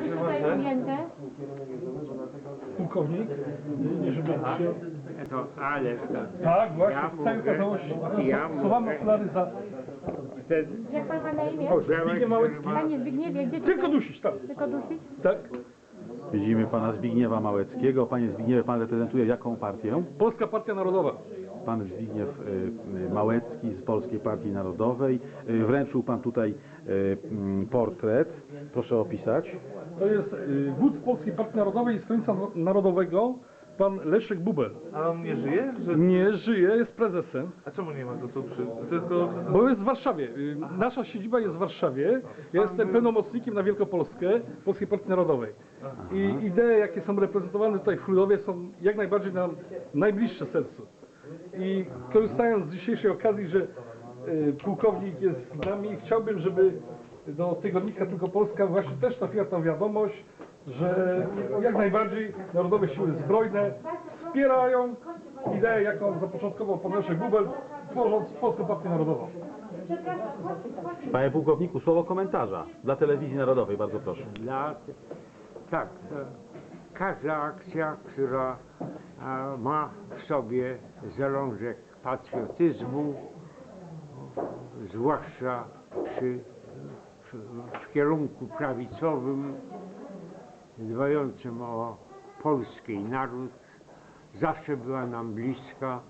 być tutaj ujęte? Pułkownik, nie żeby się... To, ale Tak, właśnie, Ja za... ten Jak pan ma na imię? Zbigniew Małecki. Panie Zbigniewie, gdzie Tylko tutaj? dusić, tak. Tylko dusić? Tak. Widzimy pana Zbigniewa Małeckiego. Panie Zbigniewie, pan reprezentuje jaką partię? Polska Partia Narodowa. Pan Zbigniew y, Małecki z Polskiej Partii Narodowej. Y, Wręczył pan tutaj mm, portret. Proszę opisać. To jest wódz Polskiej Partii Narodowej i Stronnictwa Narodowego, pan Leszek Bubel. A on nie żyje? Że... Nie żyje, jest prezesem, A czemu nie ma go tu przy... Tylko... bo jest w Warszawie. Y, Nasza siedziba jest w Warszawie. Ja jestem pełnomocnikiem na Wielkopolskę Polskiej Partii Narodowej. I idee, jakie są reprezentowane tutaj w Chludowie są jak najbardziej nam najbliższe sercu. I korzystając z dzisiejszej okazji, że y, pułkownik jest z nami, chciałbym, żeby do tygodnika Tylko Polska właśnie też trafiła ta wiadomość, że jak najbardziej Narodowe Siły Zbrojne wspierają ideę, jaką zapoczątkował pan Leszek Bubel, tworząc Polską Partię Narodową. Panie pułkowniku, słowo komentarza dla telewizji narodowej, bardzo proszę. dla... Tak, e, każda akcja, która e, ma w sobie zalążek patriotyzmu, zwłaszcza przy, w, kierunku prawicowym, dbającym o polski naród, zawsze była nam bliska.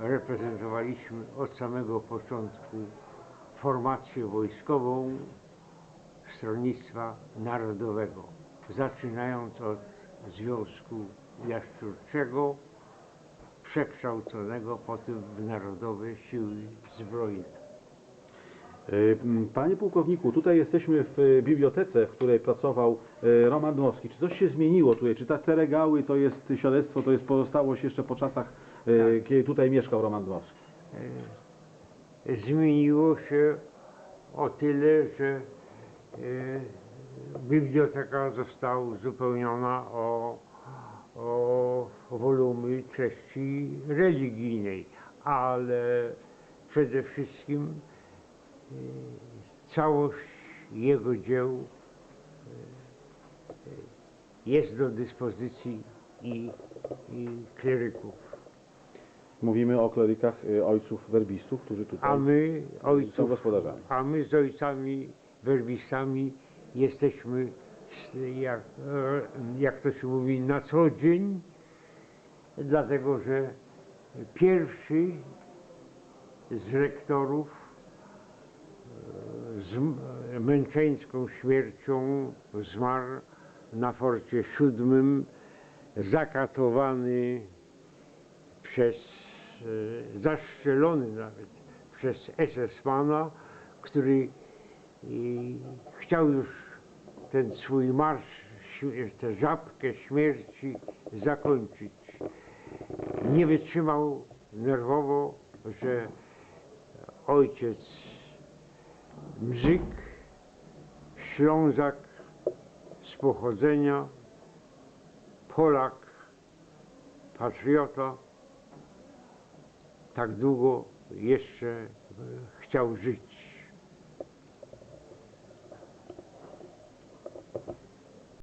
Reprezentowaliśmy od samego początku formację wojskową Stronnictwa Narodowego, zaczynając od Związku Jaszczurczego, przekształconego potem w Narodowe Siły Zbrojne. M, Panie pułkowniku, tutaj jesteśmy w y, bibliotece, w której pracował y, Roman Dmowski. Czy coś się zmieniło tutaj? Czy ta, te regały to jest świadectwo, to jest pozostałość jeszcze po czasach, y, kiedy tutaj mieszkał Roman Dmowski? E, Zmieniło się o tyle, że e, biblioteka została uzupełniona o, o wolumy treści religijnej, ale przede wszystkim e, całość jego dzieł e, jest do dyspozycji i, i kleryków. Mówimy o klerykach y, ojców werbistów, którzy tutaj A my, są ojców, gospodarzami. a my z ojcami werbistami jesteśmy, jak, jak to się mówi, na co dzień, dlatego że pierwszy z rektorów e, z męczeńską śmiercią zmarł na forcie siódmym, zakatowany przez, e, zastrzelony nawet przez SS-mana, który chciał już ten swój marsz, tę żabkę śmierci zakończyć. Nie wytrzymał nerwowo, że ojciec Mrzyk, Ślązak z pochodzenia, Polak, patriota, tak długo jeszcze chciał żyć.